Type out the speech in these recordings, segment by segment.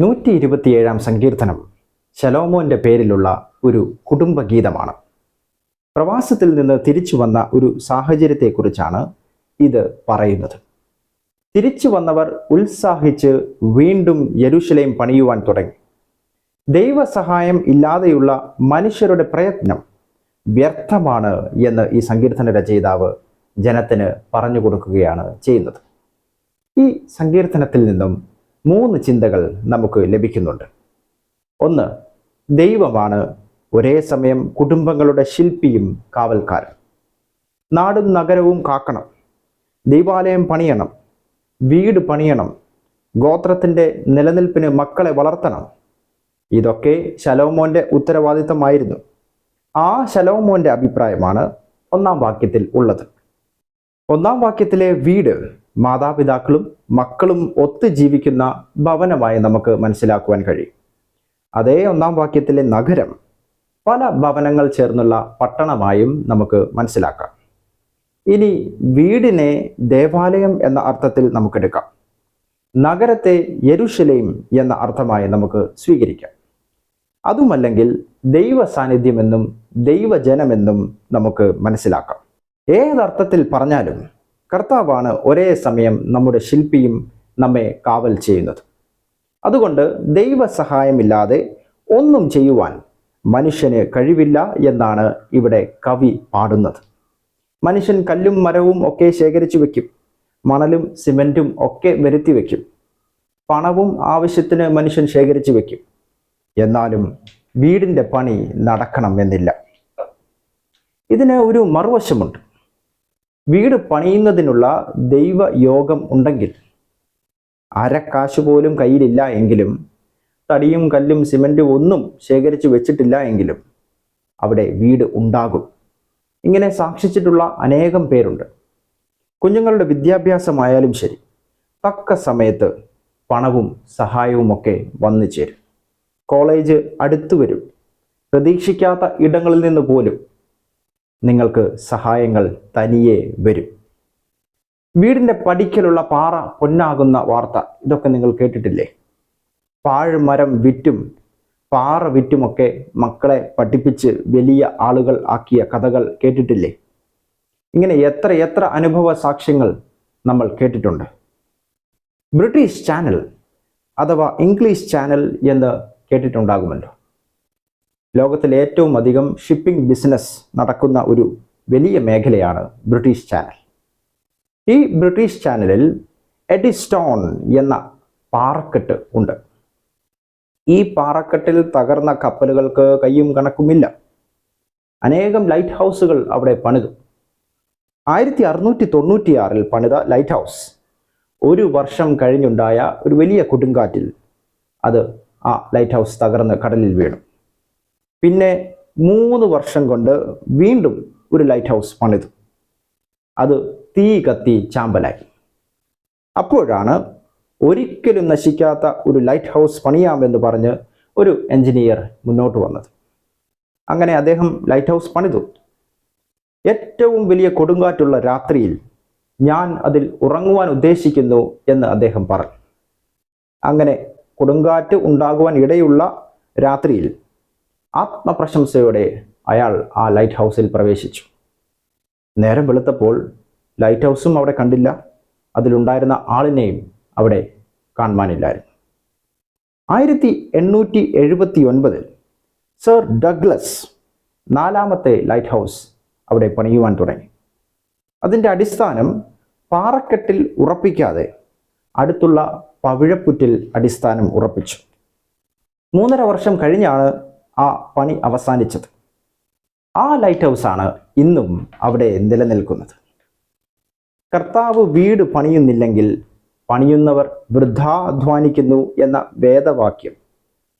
നൂറ്റി ഇരുപത്തിയേഴാം സങ്കീർത്തനം ശലോമോന്റെ പേരിലുള്ള ഒരു കുടുംബഗീതമാണ്. പ്രവാസത്തിൽ നിന്ന് തിരിച്ചു വന്ന ഒരു സാഹചര്യത്തെക്കുറിച്ചാണ് ഇത് പറയുന്നത്. തിരിച്ചു വന്നവർ ഉത്സാഹിച്ച് വീണ്ടും യെരുശലേം പണിയുവാൻ തുടങ്ങി. ദൈവസഹായം ഇല്ലാതെയുള്ള മനുഷ്യരുടെ പ്രയത്നം വ്യർത്ഥമാണ് എന്ന് ഈ സങ്കീർത്തന രചയിതാവ് ജനത്തിന് പറഞ്ഞു കൊടുക്കുകയാണ് ചെയ്യുന്നത്. ഈ സങ്കീർത്തനത്തിൽ നിന്നും മൂന്ന് ചിന്തകൾ നമുക്ക് ലഭിക്കുന്നുണ്ട്. ഒന്ന് ദൈവമാണ് ഒരേ സമയം കുടുംബങ്ങളുടെ ശില്പിയും കാവൽക്കാരൻ. നാടും നഗരവും കാക്കണം. ദൈവാലയം പണിയണം. വീട് പണിയണം. ഗോത്രത്തിന്റെ നിലനിൽപ്പിന് മക്കളെ വളർത്തണം. ഇതൊക്കെ ശലോമോന്റെ ഉത്തരവാദിത്തമായിരുന്നു. ആ ശലോമോന്റെ അഭിപ്രായമാണ് ഒന്നാം വാക്യത്തിൽ ഉള്ളത്. ഒന്നാം വാക്യത്തിലെ വീട് മാതാപിതാക്കളും മക്കളും ഒത്തു ജീവിക്കുന്ന ഭവനമായി നമുക്ക് മനസ്സിലാക്കുവാൻ കഴിയും. അതേ ഒന്നാം വാക്യത്തിലെ നഗരം പല ഭവനങ്ങൾ ചേർന്നുള്ള പട്ടണമായും നമുക്ക് മനസ്സിലാക്കാം. ഇനി വീടിനെ ദേവാലയം എന്ന അർത്ഥത്തിൽ നമുക്കെടുക്കാം. നഗരത്തെ യരുഷലേം എന്ന അർത്ഥമായി നമുക്ക് സ്വീകരിക്കാം. അതുമല്ലെങ്കിൽ ദൈവ സാന്നിധ്യമെന്നും ദൈവജനമെന്നും നമുക്ക് മനസ്സിലാക്കാം. ഏതർത്ഥത്തിൽ പറഞ്ഞാലും കർത്താവാണ് ഒരേ സമയം നമ്മുടെ ശില്പിയും നമ്മെ കാവൽ ചെയ്യുന്നത്. അതുകൊണ്ട് ദൈവസഹായമില്ലാതെ ഒന്നും ചെയ്യുവാൻ മനുഷ്യന് കഴിവില്ല എന്നാണ് ഇവിടെ കവി പാടുന്നത്. മനുഷ്യൻ കല്ലും മരവും ഒക്കെ ശേഖരിച്ചു വെക്കും. മണലും സിമെന്റും ഒക്കെ വരുത്തി വെക്കും. പണവും ആവശ്യത്തിന് മനുഷ്യൻ ശേഖരിച്ചു വെക്കും. എന്നാലും വീടിന്റെ പണി നടക്കണം എന്നില്ല ഇതിന് ഒരു മറുവശമുണ്ട്. വീട് പണിയുന്നതിനുള്ള ദൈവ യോഗം ഉണ്ടെങ്കിൽ അരക്കാശ് പോലും കയ്യിലില്ല എങ്കിലും തടിയും കല്ലും സിമന്റും ഒന്നും ശേഖരിച്ചു വെച്ചിട്ടില്ല എങ്കിലും അവിടെ വീട് ഉണ്ടാകും. ഇങ്ങനെ സാക്ഷിച്ചിട്ടുള്ള അനേകം പേരുണ്ട്. കുഞ്ഞുങ്ങളുടെ വിദ്യാഭ്യാസമായാലും ശരി തക്ക സമയത്ത് പണവും സഹായവുമൊക്കെ വന്നു ചേരും കോളേജ് അടുത്തു വരും. പ്രതീക്ഷിക്കാത്ത ഇടങ്ങളിൽ നിന്ന് പോലും നിങ്ങൾക്ക് സഹായങ്ങൾ തനിയെ വരും. വീടിന്റെ പടിക്കലുള്ള പാറ പൊന്നാകുന്ന വാർത്ത ഇതൊക്കെ നിങ്ങൾ കേട്ടിട്ടില്ലേ? പാഴ്മരം വിറ്റും പാറ വിറ്റുമൊക്കെ മക്കളെ പഠിപ്പിച്ച് വലിയ ആളുകൾ ആക്കിയ കഥകൾ കേട്ടിട്ടില്ലേ? ഇങ്ങനെ എത്ര എത്ര അനുഭവ സാക്ഷ്യങ്ങൾ നമ്മൾ കേട്ടിട്ടുണ്ട്. ബ്രിട്ടീഷ് ചാനൽ അഥവാ ഇംഗ്ലീഷ് ചാനൽ എന്ന് കേട്ടിട്ടുണ്ടാകുമല്ലോ. ലോകത്തിൽ ഏറ്റവും അധികം ഷിപ്പിംഗ് ബിസിനസ് നടക്കുന്ന ഒരു വലിയ മേഖലയാണ് ബ്രിട്ടീഷ് ചാനൽ ഈ ബ്രിട്ടീഷ് ചാനലിൽ എഡിസ്റ്റോൺ എന്ന പാറക്കെട്ട് ഉണ്ട്. ഈ പാറക്കെട്ടിൽ തകർന്ന കപ്പലുകൾക്ക് കയ്യും കണക്കുമില്ല. അനേകം ലൈറ്റ് ഹൗസുകൾ അവിടെ പണിതു. ആയിരത്തി അറുന്നൂറ്റി തൊണ്ണൂറ്റിയാറിൽ പണിത ലൈറ്റ് ഹൗസ് ഒരു വർഷം കഴിഞ്ഞുണ്ടായ ഒരു വലിയ കൊടുങ്കാറ്റിൽ അത് ആ ലൈറ്റ് ഹൗസ് തകർന്ന് കടലിൽ വീണു. പിന്നെ മൂന്ന് വർഷം കൊണ്ട് വീണ്ടും ഒരു ലൈറ്റ് ഹൗസ് പണിതു. അത് തീ കത്തി ചാമ്പലായി. അപ്പോഴാണ് ഒരിക്കലും നശിക്കാത്ത ഒരു ലൈറ്റ് ഹൗസ് പണിയാമെന്ന് പറഞ്ഞ് ഒരു എഞ്ചിനീയർ മുന്നോട്ട് വന്നത്. അങ്ങനെ അദ്ദേഹം ലൈറ്റ് ഹൗസ് പണിതു. ഏറ്റവും വലിയ കൊടുങ്കാറ്റുള്ള രാത്രിയിൽ ഞാൻ അതിൽ ഉറങ്ങുവാൻ ഉദ്ദേശിക്കുന്നു എന്ന് അദ്ദേഹം പറഞ്ഞു. അങ്ങനെ കൊടുങ്കാറ്റ് ഉണ്ടാകുവാൻ ഇടയുള്ള രാത്രിയിൽ ആത്മപ്രശംസയോടെ അയാൾ ആ ലൈറ്റ് ഹൗസിൽ പ്രവേശിച്ചു. നേരം വെളുത്തപ്പോൾ ലൈറ്റ് ഹൗസും അവിടെ കണ്ടില്ല. അതിലുണ്ടായിരുന്ന ആളിനെയും അവിടെ കാണുവാനില്ലായിരുന്നു. ആയിരത്തി എണ്ണൂറ്റി എഴുപത്തി ഒൻപതിൽ സർ ഡഗ്ലസ് നാലാമത്തെ ലൈറ്റ് ഹൗസ് അവിടെ പണിയുവാൻ തുടങ്ങി. അതിന്റെ അടിസ്ഥാനം പാറക്കെട്ടിൽ ഉറപ്പിക്കാതെ അടുത്തുള്ള പവിഴപ്പുറ്റിൽ അടിസ്ഥാനം ഉറപ്പിച്ചു. മൂന്നര വർഷം കഴിഞ്ഞാണ് ആ പണി അവസാനിച്ചത്. ആ ലൈറ്റ് ഹൗസ് ആണ് ഇന്നും അവിടെ നിലനിൽക്കുന്നത്. കർത്താവ് വീട് പണിയുന്നില്ലെങ്കിൽ പണിയുന്നവർ വൃദ്ധാധ്വാനിക്കുന്നു എന്ന വേദവാക്യം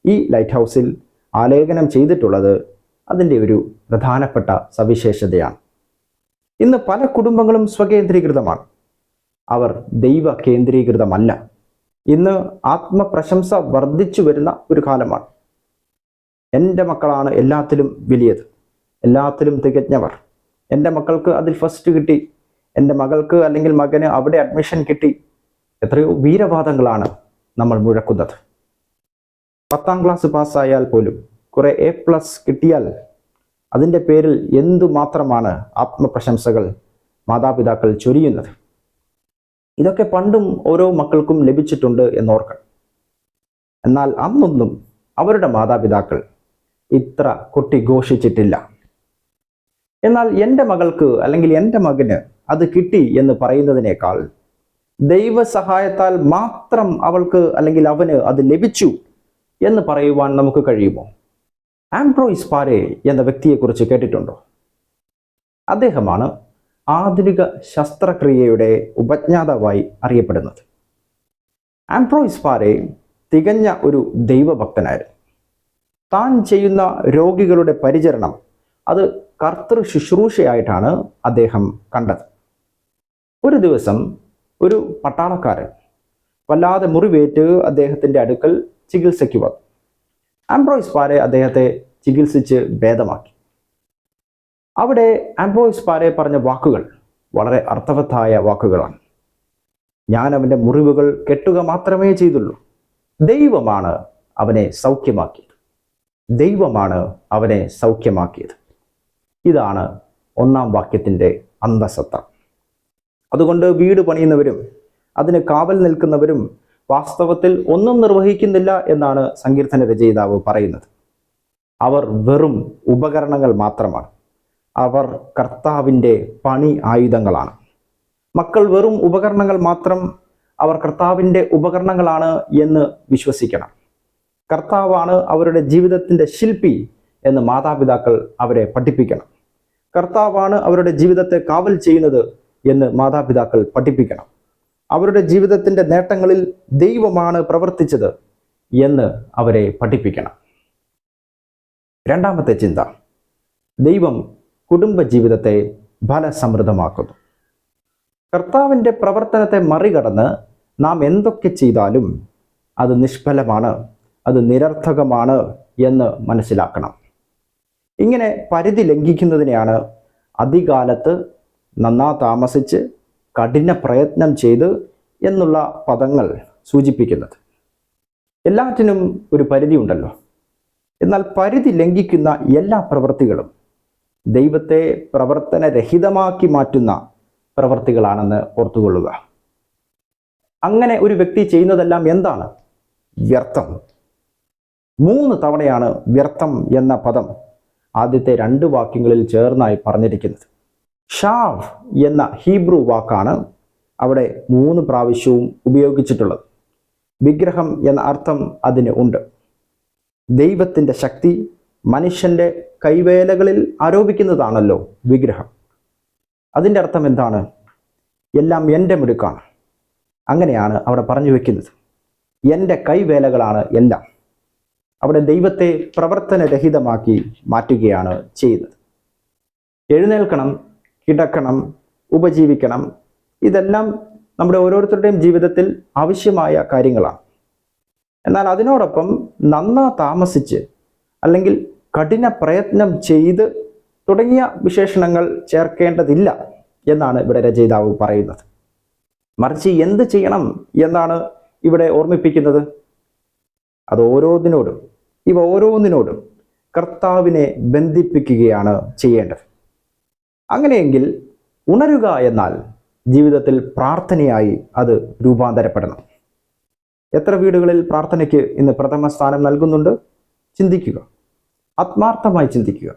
ഈ ലൈറ്റ് ഹൗസിൽ ആലേഖനം ചെയ്തിട്ടുള്ളത് അതിന്റെ ഒരു പ്രധാനപ്പെട്ട സവിശേഷതയാണ്. ഇന്ന് പല കുടുംബങ്ങളും സ്വകേന്ദ്രീകൃതമാണ്. അവർ ദൈവ കേന്ദ്രീകൃതമല്ല ഇന്ന് ആത്മപ്രശംസ വർദ്ധിച്ചു വരുന്ന ഒരു കാലമാണ്. എന്റെ മക്കളാണ് എല്ലാത്തിലും വലിയത്. എല്ലാത്തിലും തികഞ്ഞവർ. എന്റെ മക്കൾക്ക് അതിൽ ഫസ്റ്റ് കിട്ടി. എന്റെ മകൾക്ക് അല്ലെങ്കിൽ മകന് അവിടെ അഡ്മിഷൻ കിട്ടി. എത്രയോ വീരവാദങ്ങളാണ് നമ്മൾ മുഴക്കുന്നത്. പത്താം ക്ലാസ് പാസ്സായാൽ പോലും കുറെ എ പ്ലസ് കിട്ടിയാൽ അതിന്റെ പേരിൽ എന്തു മാത്രമാണ് ആത്മപ്രശംസകൾ മാതാപിതാക്കൾ ചൊരിയുന്നത്? ഇതൊക്കെ പണ്ടും ഓരോ മക്കൾക്കും ലഭിച്ചിട്ടുണ്ട് എന്നോർക്കണം. എന്നാൽ അന്നൊന്നും അവരുടെ മാതാപിതാക്കൾ ഇത്ര കുട്ടി ഘോഷിച്ചിട്ടില്ല. എന്നാൽ എന്റെ മകൾക്ക് അല്ലെങ്കിൽ എന്റെ മകന് അത് കിട്ടി എന്ന് പറയുന്നതിനേക്കാൾ ദൈവ സഹായത്താൽ മാത്രം അവൾക്ക് അല്ലെങ്കിൽ അവന് അത് ലഭിച്ചു എന്ന് പറയുവാൻ നമുക്ക് കഴിയുമോ? ആംബ്രോയിസ് പാരെ എന്ന വ്യക്തിയെക്കുറിച്ച് കേട്ടിട്ടുണ്ടോ? അദ്ദേഹമാണ് ആധുനിക ശസ്ത്രക്രിയയുടെ ഉപജ്ഞാതാവായി അറിയപ്പെടുന്നത്. ആംബ്രോയിസ് പാരെ തികഞ്ഞ ഒരു ദൈവഭക്തനായിരുന്നു. താൻ ചെയ്യുന്ന രോഗികളുടെ പരിചരണം. അത് കർത്തൃ ശുശ്രൂഷയായിട്ടാണ് അദ്ദേഹം കണ്ടത്. ഒരു ദിവസം ഒരു പട്ടാളക്കാരൻ വല്ലാതെ മുറിവേറ്റ് അദ്ദേഹത്തിന്റെ അടുക്കൽ ചികിത്സയ്ക്ക് വന്നു. ആംബ്രോയിസ് പാരെ അദ്ദേഹത്തെ ചികിത്സിച്ച് ഭേദമാക്കി. അവിടെ ആംബ്രോയിസ് പാരെ പറഞ്ഞ വാക്കുകൾ വളരെ അർത്ഥവത്തായ വാക്കുകളാണ്. ഞാൻ അവന്റെ മുറിവുകൾ കെട്ടുക മാത്രമേ ചെയ്തുള്ളൂ. ദൈവമാണ് അവനെ സൗഖ്യമാക്കിയത്. ദൈവമാണ് അവനെ സൗഖ്യമാക്കിയത്. ഇതാണ് ഒന്നാം വാക്യത്തിന്റെ അന്തസത്ത. അതുകൊണ്ട് വീട് പണിയുന്നവരും അതിന് കാവൽ നിൽക്കുന്നവരും വാസ്തവത്തിൽ ഒന്നും നിർവഹിക്കുന്നില്ല എന്നാണ് സങ്കീർത്തന രചയിതാവ് പറയുന്നത്. അവർ വെറും ഉപകരണങ്ങൾ മാത്രമാണ്. അവർ കർത്താവിന്റെ പണി ആയുധങ്ങളാണ്. മക്കൾ വെറും ഉപകരണങ്ങൾ മാത്രം അവർ കർത്താവിന്റെ ഉപകരണങ്ങളാണ് എന്ന് വിശ്വസിക്കണം. കർത്താവാണ് അവരുടെ ജീവിതത്തിന്റെ ശില്പി എന്ന് മാതാപിതാക്കൾ അവരെ പഠിപ്പിക്കണം. കർത്താവാണ് അവരുടെ ജീവിതത്തെ കാവൽ ചെയ്യുന്നത് എന്ന് മാതാപിതാക്കൾ പഠിപ്പിക്കണം. അവരുടെ ജീവിതത്തിന്റെ നേട്ടങ്ങളിൽ ദൈവമാണ് പ്രവർത്തിച്ചത് എന്ന് അവരെ പഠിപ്പിക്കണം. രണ്ടാമത്തെ ചിന്ത ദൈവം കുടുംബജീവിതത്തെ ഫലസമൃദ്ധമാക്കുന്നു. കർത്താവിന്റെ പ്രവർത്തനത്തെ മറികടന്ന് നാം എന്തൊക്കെ ചെയ്താലും അത് നിഷ്ഫലമാണ്. അത് നിരർത്ഥകമാണ് എന്ന് മനസ്സിലാക്കണം. ഇങ്ങനെ പരിധി ലംഘിക്കുന്നതിനെയാണ് അധികാലത്ത് നന്നാ താമസിച്ച് കഠിന പ്രയത്നം ചെയ്ത് എന്നുള്ള പദങ്ങൾ സൂചിപ്പിക്കുന്നത്. എല്ലാറ്റിനും ഒരു പരിധി ഉണ്ടല്ലോ. എന്നാൽ പരിധി ലംഘിക്കുന്ന എല്ലാ പ്രവൃത്തികളും ദൈവത്തെ പ്രവർത്തനരഹിതമാക്കി മാറ്റുന്ന പ്രവൃത്തികളാണെന്ന് ഓർത്തുകൊള്ളുക. അങ്ങനെ ഒരു വ്യക്തി ചെയ്യുന്നതെല്ലാം എന്താണ്? വ്യർത്ഥം. മൂന്ന് തവണയാണ് വ്യർത്ഥം എന്ന പദം ആദ്യത്തെ രണ്ട് വാക്യങ്ങളിൽ ചേർന്നായി പറഞ്ഞിരിക്കുന്നത്. ഷാവ് എന്ന ഹീബ്രു വാക്കാണ് അവിടെ മൂന്ന് പ്രാവശ്യവും ഉപയോഗിച്ചിട്ടുള്ളത്. വിഗ്രഹം എന്ന അർത്ഥം അതിന് ഉണ്ട്. ദൈവത്തിന്റെ ശക്തി മനുഷ്യന്റെ കൈവേലകളിൽ ആരോപിക്കുന്നതാണല്ലോ വിഗ്രഹം. അതിന്റെ അർത്ഥം എന്താണ്? എല്ലാം എന്റെ മിടുക്കാണ്. അങ്ങനെയാണ് അവിടെ പറഞ്ഞു വെക്കുന്നത്. എന്റെ കൈവേലകളാണ് എല്ലാം. അവിടെ ദൈവത്തെ പ്രവർത്തനരഹിതമാക്കി മാറ്റുകയാണ് ചെയ്യുന്നത്. എഴുന്നേൽക്കണം കിടക്കണം ഉപജീവിക്കണം. ഇതെല്ലാം നമ്മുടെ ഓരോരുത്തരുടെയും ജീവിതത്തിൽ ആവശ്യമായ കാര്യങ്ങളാണ്. എന്നാൽ അതിനോടൊപ്പം നന്നാ താമസിച്ച് അല്ലെങ്കിൽ കഠിന പ്രയത്നം ചെയ്ത് തുടങ്ങിയ വിശേഷണങ്ങൾ ചേർക്കേണ്ടതില്ല എന്നാണ് ഇവിടെ രചയിതാവ് പറയുന്നത്. മറിച്ച് എന്ത് ചെയ്യണം എന്നാണ് ഇവിടെ ഓർമ്മിപ്പിക്കുന്നത്? അത് ഓരോന്നിനോടും ഇവ ഓരോന്നിനോടും കർത്താവിനെ ബന്ധിപ്പിക്കുകയാണ് ചെയ്യേണ്ടത്. അങ്ങനെയെങ്കിൽ ഉണരുക എന്നാൽ ജീവിതത്തിൽ പ്രാർത്ഥനയായി അത് രൂപാന്തരപ്പെടണം. എത്ര വീടുകളിൽ പ്രാർത്ഥനയ്ക്ക് ഇന്ന് പ്രഥമ സ്ഥാനം നൽകുന്നുണ്ട്? ചിന്തിക്കുക. ആത്മാർത്ഥമായി ചിന്തിക്കുക.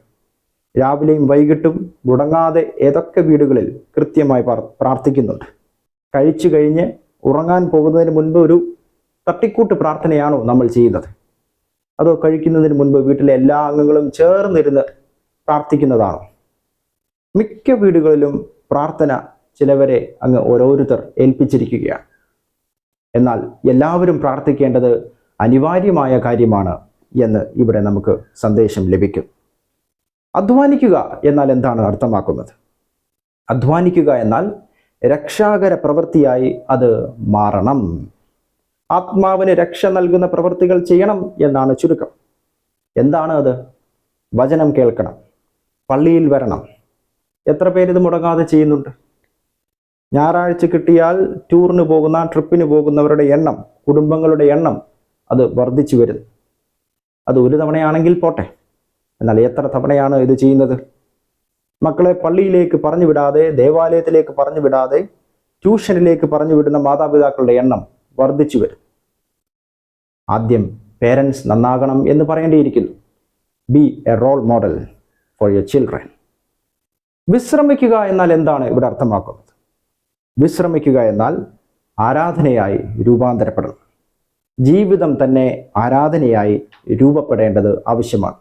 രാവിലെയും വൈകിട്ടും മുടങ്ങാതെ ഏതൊക്കെ വീടുകളിൽ കൃത്യമായി പ്രാർത്ഥിക്കുന്നുണ്ട്? കഴിച്ചു കഴിഞ്ഞ് ഉറങ്ങാൻ പോകുന്നതിന് മുൻപ് ഒരു തട്ടിക്കൂട്ട് പ്രാർത്ഥനയാണോ നമ്മൾ ചെയ്യുന്നത്? അതോ കഴിക്കുന്നതിന് മുൻപ് വീട്ടിലെ എല്ലാ അംഗങ്ങളും ചേർന്നിരുന്ന് പ്രാർത്ഥിക്കുന്നതാണോ? മിക്ക വീടുകളിലും പ്രാർത്ഥന ചിലവരെ അങ്ങ് ഓരോരുത്തർ ഏൽപ്പിച്ചിരിക്കുകയാണ്. എന്നാൽ എല്ലാവരും പ്രാർത്ഥിക്കേണ്ടത് അനിവാര്യമായ കാര്യമാണ് എന്ന് ഇവിടെ നമുക്ക് സന്ദേശം ലഭിക്കും. അധ്വാനിക്കുക എന്നാൽ എന്താണ് അർത്ഥമാക്കുന്നത്? അധ്വാനിക്കുക എന്നാൽ രക്ഷാകര പ്രവൃത്തിയായി അത് മാറണം. ആത്മാവിന് രക്ഷ നൽകുന്ന പ്രവൃത്തികൾ ചെയ്യണം എന്നാണ് ചുരുക്കം. എന്താണ് അത്? വചനം കേൾക്കണം. പള്ളിയിൽ വരണം. എത്ര പേരിത് മുടങ്ങാതെ ചെയ്യുന്നുണ്ട്? ഞായറാഴ്ച കിട്ടിയാൽ ടൂറിന് പോകുന്ന ട്രിപ്പിന് പോകുന്നവരുടെ എണ്ണം കുടുംബങ്ങളുടെ എണ്ണം അത് വർദ്ധിച്ചു വരുന്നു. അത് ഒരു തവണയാണെങ്കിൽ പോട്ടെ. എന്നാൽ എത്ര തവണയാണ് ഇത് ചെയ്യുന്നത്? മക്കളെ പള്ളിയിലേക്ക് പറഞ്ഞു വിടാതെ ദേവാലയത്തിലേക്ക് പറഞ്ഞു വിടാതെ ട്യൂഷനിലേക്ക് പറഞ്ഞു വിടുന്ന മാതാപിതാക്കളുടെ എണ്ണം വർദ്ധിച്ചു വരും. ആദ്യം പേരൻസ് നന്നാകണം എന്ന് പറയേണ്ടിയിരിക്കുന്നു. Be a role model for your children വിശ്രമിക്കുക എന്നാൽ എന്താണ് ഇവിടെ അർത്ഥമാക്കുന്നത്? വിശ്രമിക്കുക എന്നാൽ ആരാധനയായി രൂപാന്തരപ്പെടണം. ജീവിതം തന്നെ ആരാധനയായി രൂപപ്പെടേണ്ടത് ആവശ്യമാണ്.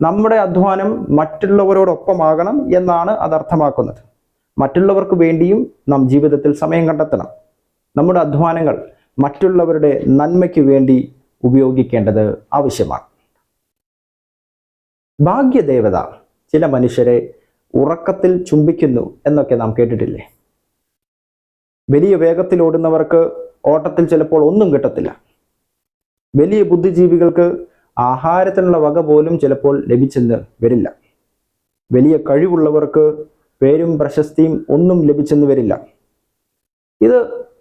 നമ്മുടെ അധ്വാനം മറ്റുള്ളവരോടൊപ്പമാകണം എന്നാണ് അത് അർത്ഥമാക്കുന്നത്. മറ്റുള്ളവർക്ക് വേണ്ടിയും നാം ജീവിതത്തിൽ സമയം കണ്ടെത്തണം. നമ്മുടെ അധ്വാനങ്ങൾ മറ്റുള്ളവരുടെ നന്മയ്ക്ക് വേണ്ടി ഉപയോഗിക്കേണ്ടത് ആവശ്യമാണ്. ഭാഗ്യദേവത ചില മനുഷ്യരെ ഉറക്കത്തിൽ ചുംബിക്കുന്നു എന്നൊക്കെ നാം കേട്ടിട്ടില്ലേ? വലിയ വേഗത്തിൽ ഓടുന്നവർക്ക് ഓട്ടത്തിൽ ചിലപ്പോൾ ഒന്നും കിട്ടത്തില്ല. വലിയ ബുദ്ധിജീവികൾക്ക് ആഹാരത്തിനുള്ള വക പോലും ചിലപ്പോൾ ലഭിച്ചെന്ന് വരില്ല. വലിയ കഴിവുള്ളവർക്ക് പേരും പ്രശസ്തിയും ഒന്നും ലഭിച്ചെന്ന് വരില്ല. ഇത്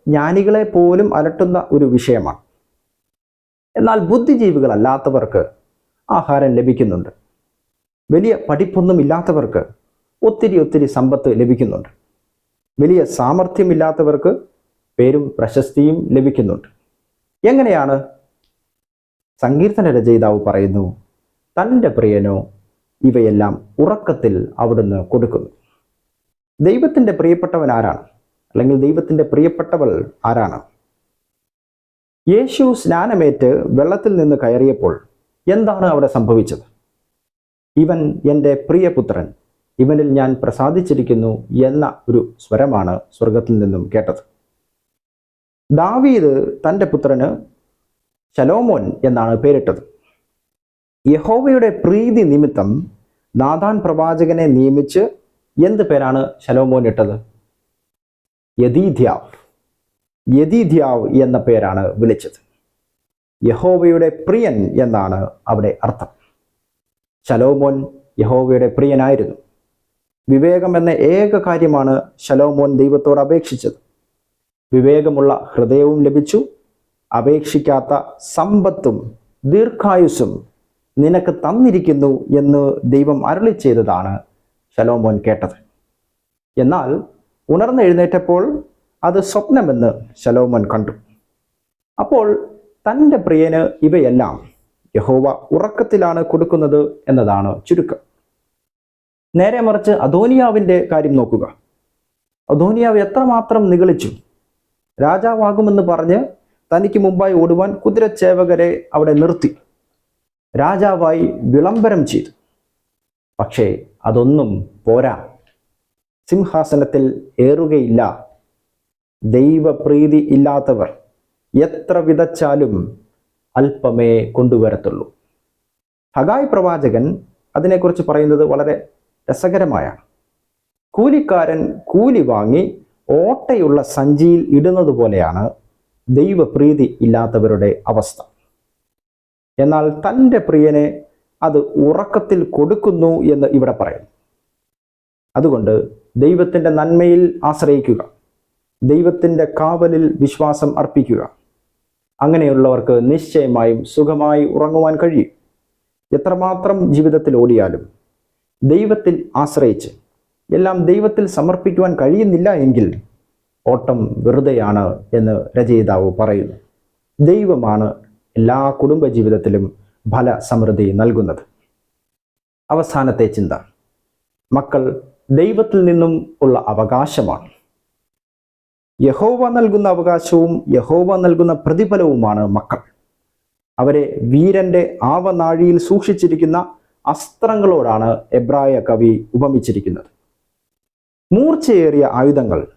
ജ്ഞാനികളെ പോലും അലട്ടുന്ന ഒരു വിഷയമാണ്. എന്നാൽ ബുദ്ധിജീവികളല്ലാത്തവർക്ക് ആഹാരം ലഭിക്കുന്നുണ്ട്. വലിയ പഠിപ്പൊന്നും ഇല്ലാത്തവർക്ക് ഒത്തിരി ഒത്തിരി സമ്പത്ത് ലഭിക്കുന്നുണ്ട്. വലിയ സാമർഥ്യമില്ലാത്തവർക്ക് പേരും പ്രശസ്തിയും ലഭിക്കുന്നുണ്ട്. എങ്ങനെയാണ് സങ്കീർത്തന രചയിതാവ് പറയുന്നു തന്റെ പ്രിയനോ ഇവയെല്ലാം ഉറക്കത്തിൽ അവിടുന്ന് കൊടുക്കുന്നു. ദൈവത്തിന്റെ പ്രിയപ്പെട്ടവൻ ആരാണ്? അല്ലെങ്കിൽ ദൈവത്തിന്റെ പ്രിയപ്പെട്ടവൾ ആരാണ്? യേശു സ്നാനമേറ്റ് വെള്ളത്തിൽ നിന്ന് കയറിയപ്പോൾ എന്താണ് അവിടെ സംഭവിച്ചത്? ഇവൻ എന്റെ പ്രിയപുത്രൻ ഇവനിൽ ഞാൻ പ്രസാദിച്ചിരിക്കുന്നു എന്ന ഒരു സ്വരമാണ് സ്വർഗത്തിൽ നിന്നും കേട്ടത്. ദാവീദ് തന്റെ പുത്രന് ശലോമോൻ എന്നാണ് പേരിട്ടത്. യഹോവയുടെ പ്രീതി നിമിത്തം നാദാൻ പ്രവാചകനെ നിയമിച്ച് എന്ത് പേരാണ് ശലോമോൻ ഇട്ടത്? യദീധ്യാവ് യദീധ്യാവ് എന്ന പേരാണ് വിളിച്ചത്. യഹോവയുടെ പ്രിയൻ എന്നാണ് അവിടെ അർത്ഥം. ശലോമോൻ യഹോവയുടെ പ്രിയനായിരുന്നു. വിവേകം എന്ന ഏക കാര്യമാണ് ശലോമോൻ ദൈവത്തോട് അപേക്ഷിച്ചത്. വിവേകമുള്ള ഹൃദയവും ലഭിച്ചു. അപേക്ഷിക്കാത്ത സമ്പത്തും ദീർഘായുസ്സും നിനക്ക് തന്നിരിക്കുന്നു എന്ന് ദൈവം അരുളി ചെയ്തതാണ് ശലോമോൻ കേട്ടത്. എന്നാൽ ഉണർന്നെഴുന്നേറ്റപ്പോൾ അത് സ്വപ്നമെന്ന് ശലോമൻ കണ്ടു. അപ്പോൾ തന്റെ പ്രിയന് ഇവയെല്ലാം യഹോവ ഉറക്കത്തിലാണ് കൊടുക്കുന്നത് എന്നതാണ് ചുരുക്കം. നേരെ മറിച്ച് അധോനിയാവിന്റെ കാര്യം നോക്കുക. അധോനിയാവ് എത്രമാത്രം നിഗളിച്ചു. രാജാവാകുമെന്ന് പറഞ്ഞ് തനിക്ക് മുമ്പായി ഓടുവാൻ കുതിരച്ചേവകരെ അവിടെ നിർത്തി. രാജാവായി വിളംബരം ചെയ്തു. പക്ഷേ അതൊന്നും പോരാ. സിംഹാസനത്തിൽ ഏറുകയില്ല. ദൈവപ്രീതി ഇല്ലാത്തവർ എത്ര വിതച്ചാലും അല്പമേ കൊണ്ടുവരത്തുള്ളൂ. ഹഗായ് പ്രവാചകൻ അതിനെക്കുറിച്ച് പറയുന്നത് വളരെ രസകരമായാണ്. കൂലിക്കാരൻ കൂലി വാങ്ങി ഓട്ടയുള്ള സഞ്ചിയിൽ ഇടുന്നത് പോലെയാണ് ദൈവപ്രീതി ഇല്ലാത്തവരുടെ അവസ്ഥ. എന്നാൽ തന്റെ പ്രിയനെ അത് ഉറക്കത്തിൽ കൊടുക്കുന്നു എന്ന് ഇവിടെ പറയുന്നു അതുകൊണ്ട് ദൈവത്തിന്റെ നന്മയിൽ ആശ്രയിക്കുക. ദൈവത്തിന്റെ കാവലിൽ വിശ്വാസം അർപ്പിക്കുക. അങ്ങനെയുള്ളവർക്ക് നിശ്ചയമായും സുഖമായി ഉറങ്ങുവാൻ കഴിയും. എത്രമാത്രം ജീവിതത്തിൽ ഓടിയാലും ദൈവത്തിൽ ആശ്രയിച്ച് എല്ലാം ദൈവത്തിൽ സമർപ്പിക്കുവാൻ കഴിയുന്നില്ല എങ്കിൽ ഓട്ടം വെറുതെയാണ് എന്ന് രചയിതാവ് പറയുന്നു. ദൈവമാണ് എല്ലാ കുടുംബ ജീവിതത്തിലും ഫല സമൃദ്ധി നൽകുന്നത്. അവസാനത്തെ ചിന്ത. മക്കൾ ദൈവത്തിൽ നിന്നും ഉള്ള അവകാശമാണ്. യഹോവ നൽകുന്ന അവകാശവും യഹോവ നൽകുന്ന പ്രതിഫലവുമാണ് മക്കൾ. അവരെ വീരന്റെ ആവനാഴിയിൽ സൂക്ഷിച്ചിരിക്കുന്ന അസ്ത്രങ്ങളോടാണ് എബ്രായ കവി ഉപമിച്ചിരിക്കുന്നത്. മൂർച്ചയേറിയ ആയുധങ്ങൾ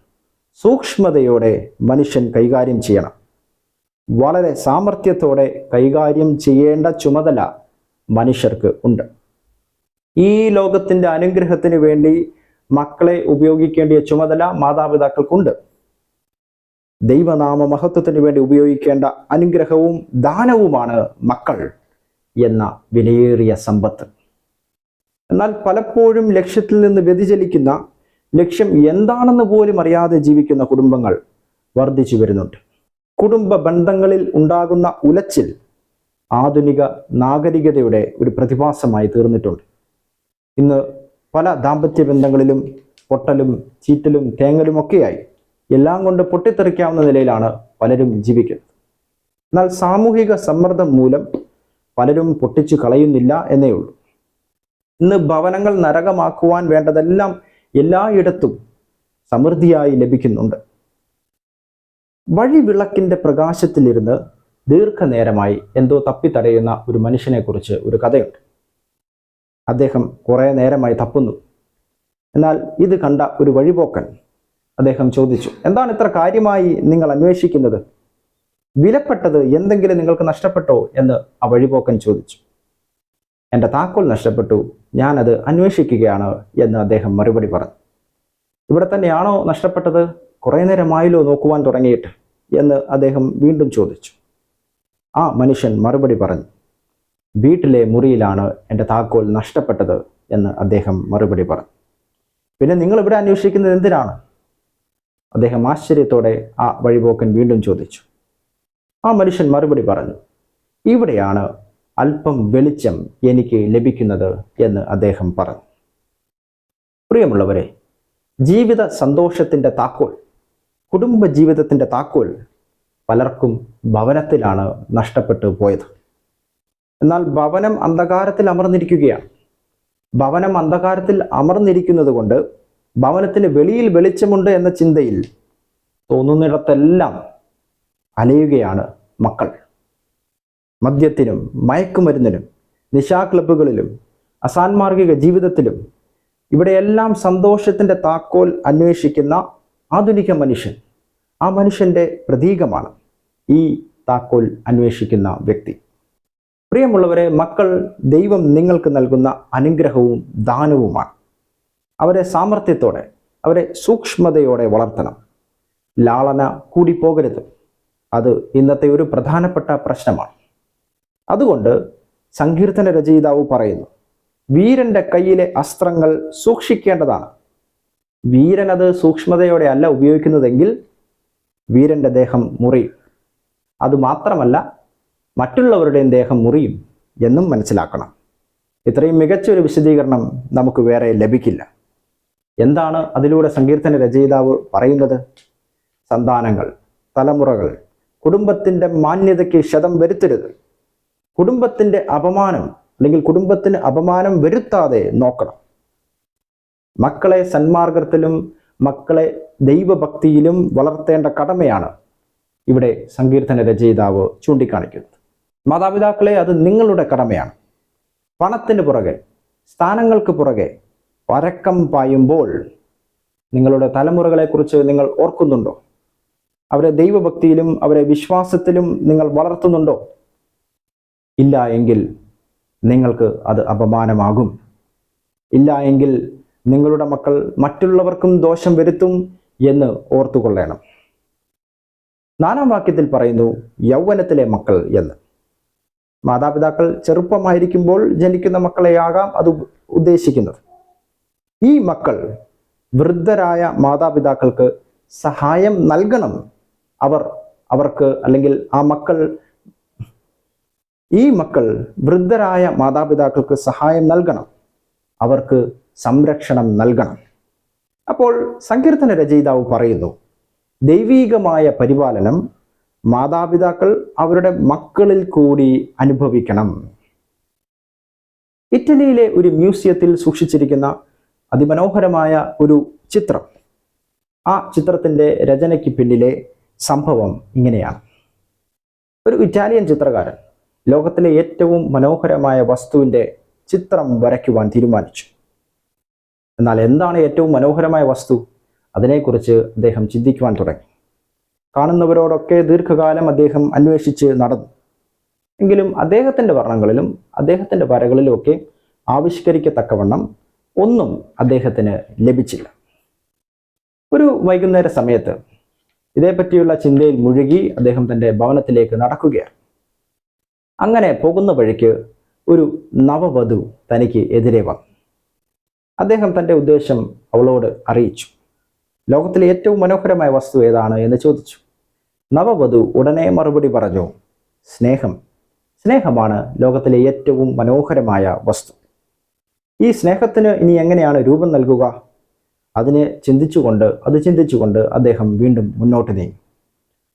സൂക്ഷ്മതയോടെ മനുഷ്യൻ കൈകാര്യം ചെയ്യണം. വളരെ സാമർഥ്യത്തോടെ കൈകാര്യം ചെയ്യേണ്ട ചുമതല മനുഷ്യർക്ക് ഉണ്ട്. ഈ ലോകത്തിന്റെ അനുഗ്രഹത്തിന് വേണ്ടി മക്കളെ ഉപയോഗിക്കേണ്ട ചുമതല മാതാപിതാക്കൾക്കുണ്ട്. ദൈവനാമ മഹത്വത്തിന് വേണ്ടി ഉപയോഗിക്കേണ്ട അനുഗ്രഹവും ദാനവുമാണ് മക്കൾ എന്ന വിലയേറിയ സമ്പത്ത്. എന്നാൽ പലപ്പോഴും ലക്ഷ്യത്തിൽ നിന്ന് വ്യതിചലിക്കുന്ന ലക്ഷ്യം എന്താണെന്ന് പോലും അറിയാതെ ജീവിക്കുന്ന കുടുംബങ്ങൾ വർദ്ധിച്ചു വരുന്നുണ്ട്. കുടുംബ ബന്ധങ്ങളിൽ ഉണ്ടാകുന്ന ഉലച്ചിൽ ആധുനിക നാഗരികതയുടെ ഒരു പ്രതിഭാസമായി തീർന്നിട്ടുണ്ട്. ഇന്ന് പല ദാമ്പത്യ ബന്ധങ്ങളിലും പൊട്ടലും ചീറ്റലും തേങ്ങലും ഒക്കെയായി എല്ലാം കൊണ്ട് പൊട്ടിത്തെറിക്കാവുന്ന നിലയിലാണ് പലരും ജീവിക്കുന്നത്. എന്നാൽ സാമൂഹിക സമ്മർദ്ദം മൂലം പലരും പൊട്ടിച്ചു കളയുന്നില്ല എന്നേ ഉള്ളൂ. ഇന്ന് ഭവനങ്ങൾ നരകമാക്കുവാൻ വേണ്ടതെല്ലാം എല്ലായിടത്തും സമൃദ്ധിയായി ലഭിക്കുന്നുണ്ട്. വഴിവിളക്കിന്റെ പ്രകാശത്തിലിരുന്ന് ദീർഘനേരമായി എന്തോ തപ്പിത്തടയുന്ന ഒരു മനുഷ്യനെക്കുറിച്ച് ഒരു കഥയുണ്ട്. അദ്ദേഹം കുറേ നേരമായി തപ്പുന്നു. എന്നാൽ ഇത് കണ്ട ഒരു വഴിപോക്കൻ അദ്ദേഹം ചോദിച്ചു എന്താണ് ഇത്ര കാര്യമായി നിങ്ങൾ അന്വേഷിക്കുന്നത്? വിലപ്പെട്ടത് എന്തെങ്കിലും നിങ്ങൾക്ക് നഷ്ടപ്പെട്ടോ? എന്ന് ആ വഴിപോക്കൻ ചോദിച്ചു. എന്റെ താക്കോൽ നഷ്ടപ്പെട്ടു. ഞാനത് അന്വേഷിക്കുകയാണ് എന്ന് അദ്ദേഹം മറുപടി പറഞ്ഞു. ഇവിടെ തന്നെയാണോ നഷ്ടപ്പെട്ടത്? കുറേ നേരമായല്ലോ നോക്കുവാൻ തുടങ്ങിയിട്ട് എന്ന് അദ്ദേഹം വീണ്ടും ചോദിച്ചു. ആ മനുഷ്യൻ മറുപടി പറഞ്ഞു വീട്ടിലെ മുറിയിലാണ് എന്റെ താക്കോൽ നഷ്ടപ്പെട്ടത് എന്ന് അദ്ദേഹം മറുപടി പറഞ്ഞു. പിന്നെ നിങ്ങൾ ഇവിടെ അന്വേഷിക്കുന്നത് എന്തിനാണ്? അദ്ദേഹം ആശ്ചര്യത്തോടെ ആ വഴിപോക്കൻ വീണ്ടും ചോദിച്ചു. ആ മനുഷ്യൻ മറുപടി പറഞ്ഞു ഇവിടെയാണ് അല്പം വെളിച്ചം എനിക്ക് ലഭിക്കുന്നത് എന്ന് അദ്ദേഹം പറഞ്ഞു. പ്രിയമുള്ളവരെ ജീവിത സന്തോഷത്തിന്റെ താക്കോൽ കുടുംബ ജീവിതത്തിന്റെ താക്കോൽ പലർക്കും ഭവനത്തിലാണ് നഷ്ടപ്പെട്ടു പോയത്. എന്നാൽ ഭവനം അന്ധകാരത്തിൽ അമർന്നിരിക്കുകയാണ്. ഭവനം അന്ധകാരത്തിൽ അമർന്നിരിക്കുന്നത് കൊണ്ട് ഭവനത്തിന് വെളിയിൽ വെളിച്ചമുണ്ട് എന്ന ചിന്തയിൽ തോന്നുന്നിടത്തെല്ലാം അലയുകയാണ് മക്കൾ. മദ്യത്തിനും മയക്കുമരുന്നിനും നിശാ ക്ലബ്ബുകളിലും അസാൻമാർഗിക ജീവിതത്തിലും ഇവിടെയെല്ലാം സന്തോഷത്തിന്റെ താക്കോൽ അന്വേഷിക്കുന്ന ആധുനിക മനുഷ്യൻ ആ മനുഷ്യന്റെ പ്രതീകമാണ് ഈ താക്കോൽ അന്വേഷിക്കുന്ന വ്യക്തി. പ്രിയമുള്ളവരെ മക്കൾ ദൈവം നിങ്ങൾക്ക് നൽകുന്ന അനുഗ്രഹവും ദാനവുമാണ്. അവരെ സാമർഥ്യത്തോടെ അവരെ സൂക്ഷ്മതയോടെ വളർത്തണം. ലാളന കൂടിപ്പോകരുത്. അത് ഇന്നത്തെ ഒരു പ്രധാനപ്പെട്ട പ്രശ്നമാണ്. അതുകൊണ്ട് സങ്കീർത്തന രചയിതാവ് പറയുന്നു വീരന്റെ കയ്യിലെ അസ്ത്രങ്ങൾ സൂക്ഷിക്കേണ്ടതാണ്. വീരൻ അത് സൂക്ഷ്മതയോടെ അല്ല ഉപയോഗിക്കുന്നതെങ്കിൽ വീരന്റെ ദേഹം മുറിയും അതുമാത്രമല്ല മറ്റുള്ളവരുടെയും ദേഹം മുറിയും എന്നും മനസ്സിലാക്കണം. ഇത്രയും മികച്ച ഒരു വിശദീകരണം നമുക്ക് വേറെ ലഭിക്കില്ല. എന്താണ് അതിലൂടെ സങ്കീർത്തന രചയിതാവ് പറയുന്നത്? സന്താനങ്ങൾ തലമുറകൾ കുടുംബത്തിന്റെ മാന്യതയ്ക്ക് ക്ഷതം വരുത്തരുത്. കുടുംബത്തിന്റെ അപമാനം അല്ലെങ്കിൽ കുടുംബത്തിന് അപമാനം വരുത്താതെ നോക്കണം. മക്കളെ സന്മാർഗത്തിലും മക്കളെ ദൈവഭക്തിയിലും വളർത്തേണ്ട കടമയാണ് ഇവിടെ സങ്കീർത്തന രചയിതാവ് ചൂണ്ടിക്കാണിക്കുന്നത്. മാതാപിതാക്കളെ അത് നിങ്ങളുടെ കടമയാണ്. പണത്തിന് പുറകെ സ്ഥാനങ്ങൾക്ക് പുറകെ പരക്കം പായുമ്പോൾ നിങ്ങളുടെ തലമുറകളെക്കുറിച്ച് നിങ്ങൾ ഓർക്കുന്നുണ്ടോ? അവരെ ദൈവഭക്തിയിലും അവരെ വിശ്വാസത്തിലും നിങ്ങൾ വളർത്തുന്നുണ്ടോ? ഇല്ല എങ്കിൽ നിങ്ങൾക്ക് അത് അപമാനമാകും. ഇല്ല എങ്കിൽ നിങ്ങളുടെ മക്കൾ മറ്റുള്ളവർക്കും ദോഷം വരുത്തും എന്ന് ഓർത്തുകൊള്ളണം. നാലാം വാക്യത്തിൽ പറയുന്നു യൗവനത്തിലെ മക്കൾ എന്ന്. മാതാപിതാക്കൾ ചെറുപ്പമായിരിക്കുമ്പോൾ ജനിക്കുന്ന മക്കളെയാകാം അത് ഉദ്ദേശിക്കുന്നത്. ഈ മക്കൾ വൃദ്ധരായ മാതാപിതാക്കൾക്ക് സഹായം നൽകണം. അവർ അവർക്ക് അല്ലെങ്കിൽ ആ മക്കൾ ഈ മക്കൾ വൃദ്ധരായ മാതാപിതാക്കൾക്ക് സഹായം നൽകണം. അവർക്ക് സംരക്ഷണം നൽകണം. അപ്പോൾ സങ്കീർത്തന രചയിതാവ് പറയുന്നു ദൈവീകമായ പരിപാലനം മാതാപിതാക്കൾ അവരുടെ മക്കളിൽ കൂടി അനുഭവിക്കണം. ഇറ്റലിയിലെ ഒരു മ്യൂസിയത്തിൽ സൂക്ഷിച്ചിരിക്കുന്ന അതിമനോഹരമായ ഒരു ചിത്രം. ആ ചിത്രത്തിന്റെ രചനയ്ക്ക് പിന്നിലെ സംഭവം ഇങ്ങനെയാണ്. ഒരു ഇറ്റാലിയൻ ചിത്രകാരൻ ലോകത്തിലെ ഏറ്റവും മനോഹരമായ വസ്തുവിന്റെ ചിത്രം വരയ്ക്കുവാൻ തീരുമാനിച്ചു. എന്നാൽ എന്താണ് ഏറ്റവും മനോഹരമായ വസ്തു? അതിനെക്കുറിച്ച് അദ്ദേഹം ചിന്തിക്കുവാൻ തുടങ്ങി. കാണുന്നവരോടൊക്കെ ദീർഘകാലം അദ്ദേഹം അന്വേഷിച്ച് നടന്നു. എങ്കിലും അദ്ദേഹത്തിന്റെ വർണങ്ങളിലും അദ്ദേഹത്തിന്റെ വരകളിലുമൊക്കെ ആവിഷ്കരിക്കത്തക്കവണ്ണം ഒന്നും അദ്ദേഹത്തിന് ലഭിച്ചില്ല. ഒരു വൈകുന്നേര സമയത്ത് ഇതേപ്പറ്റിയുള്ള ചിന്തയിൽ മുഴുകി അദ്ദേഹം തന്റെ ഭവനത്തിലേക്ക് നടക്കുകയാണ്. അങ്ങനെ പോകുന്ന വഴിക്ക് ഒരു നവവധു തനിക്ക് എതിരെ വന്നു. അദ്ദേഹം തന്റെ ഉദ്ദേശം അവളോട് അറിയിച്ചു. ലോകത്തിലെ ഏറ്റവും മനോഹരമായ വസ്തു ഏതാണ് എന്ന് ചോദിച്ചു. നവവധു ഉടനെ മറുപടി പറഞ്ഞു. സ്നേഹം. സ്നേഹമാണ് ലോകത്തിലെ ഏറ്റവും മനോഹരമായ വസ്തു. ഈ സ്നേഹത്തിന് ഇനി എങ്ങനെയാണ് രൂപം നൽകുക? അതിനെ ചിന്തിച്ചുകൊണ്ട് അത് ചിന്തിച്ചുകൊണ്ട് അദ്ദേഹം വീണ്ടും മുന്നോട്ട് നീങ്ങി.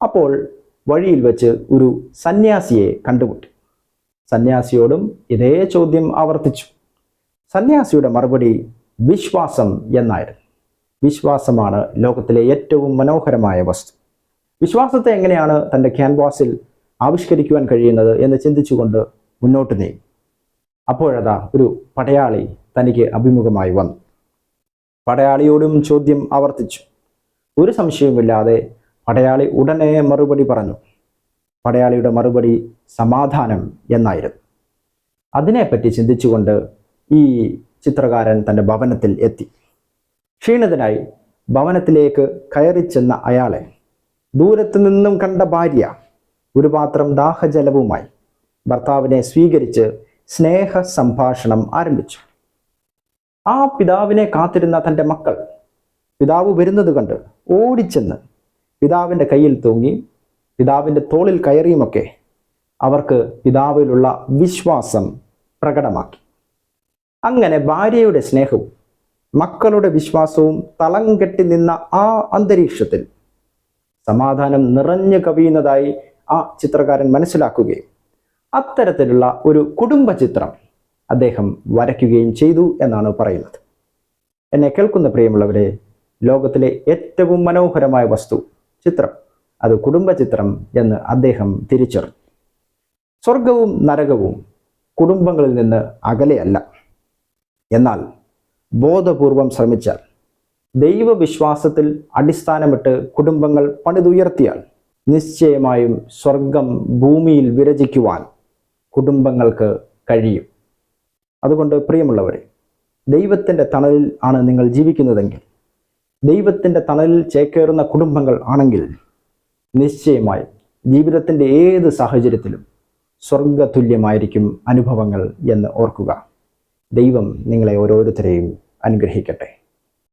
അപ്പോൾ വഴിയിൽ വെച്ച് ഒരു സന്യാസിയെ കണ്ടുമുട്ടി. സന്യാസിയോടും ഇതേ ചോദ്യം ആവർത്തിച്ചു. സന്യാസിയുടെ മറുപടി വിശ്വാസം എന്നായിരുന്നു. വിശ്വാസമാണ് ലോകത്തിലെ ഏറ്റവും മനോഹരമായ വസ്തു. വിശ്വാസത്തെ എങ്ങനെയാണ് തന്റെ ക്യാൻവാസിൽ ആവിഷ്കരിക്കുവാൻ കഴിയുന്നത് എന്ന് ചിന്തിച്ചുകൊണ്ട് മുന്നോട്ട് നീങ്ങി. അപ്പോഴതാ ഒരു പടയാളി തനിക്ക് അഭിമുഖമായി വന്നു. പടയാളിയോടും ചോദ്യം ആവർത്തിച്ചു. ഒരു സംശയവുമില്ലാതെ പടയാളി ഉടനെ മറുപടി പറഞ്ഞു. പടയാളിയുടെ മറുപടി സമാധാനം എന്നായിരുന്നു. അതിനെപ്പറ്റി ചിന്തിച്ചുകൊണ്ട് ഈ ചിത്രകാരൻ തന്റെ ഭവനത്തിൽ എത്തി. ക്ഷീണിതനായി ഭവനത്തിലേക്ക് കയറി ചെന്ന അയാളെ ദൂരത്തു നിന്നും കണ്ട ഭാര്യ ഒരു പാത്രം ദാഹജലവുമായി ഭർത്താവിനെ സ്വീകരിച്ച് സ്നേഹ സംഭാഷണം ആരംഭിച്ചു. ആ പിതാവിനെ കാത്തിരുന്ന തന്റെ മക്കൾ പിതാവ് വരുന്നത് കണ്ട് ഓടിച്ചെന്ന് പിതാവിന്റെ കയ്യിൽ തൂങ്ങി പിതാവിന്റെ തോളിൽ കയറിയുമൊക്കെ അവർക്ക് പിതാവിലുള്ള വിശ്വാസം പ്രകടമാക്കി. അങ്ങനെ ഭാര്യയുടെ സ്നേഹവും മക്കളുടെ വിശ്വാസവും തളം കെട്ടി നിന്ന ആ അന്തരീക്ഷത്തിൽ സമാധാനം നിറഞ്ഞു കവിയുന്നതായി ആ ചിത്രകാരൻ മനസ്സിലാക്കുകയും അത്തരത്തിലുള്ള ഒരു കുടുംബ ചിത്രം അദ്ദേഹം വരയ്ക്കുകയും ചെയ്തു എന്നാണ് പറയുന്നത്. എന്നെ കേൾക്കുന്ന പ്രിയമുള്ളവരെ ലോകത്തിലെ ഏറ്റവും മനോഹരമായ വസ്തു ചിത്രം. അത് കുടുംബ ചിത്രം എന്ന് അദ്ദേഹം തിരിച്ചറിഞ്ഞു. സ്വർഗവും നരകവും കുടുംബങ്ങളിൽ നിന്ന് അകലെയല്ല. എന്നാൽ ബോധപൂർവം ശ്രമിച്ചാൽ ദൈവവിശ്വാസത്തിൽ അടിസ്ഥാനമിട്ട് കുടുംബങ്ങൾ പണിതുയർത്തിയാൽ നിശ്ചയമായും സ്വർഗം ഭൂമിയിൽ വിരചിക്കുവാൻ കുടുംബങ്ങൾക്ക് കഴിയും. അതുകൊണ്ട് പ്രിയമുള്ളവരെ ദൈവത്തിന്റെ തണലിൽ ആണ് നിങ്ങൾ ജീവിക്കുന്നതെങ്കിൽ ദൈവത്തിന്റെ തണലിൽ ചേക്കേറുന്ന കുടുംബങ്ങൾ ആണെങ്കിൽ നിശ്ചയമായും ജീവിതത്തിന്റെ ഏത് സാഹചര്യത്തിലും സ്വർഗതുല്യമായിരിക്കും അനുഭവങ്ങൾ എന്ന് ഓർക്കുക. ദൈവം നിങ്ങളെ ഓരോരുത്തരെയും അനുഗ്രഹിക്കട്ടെ.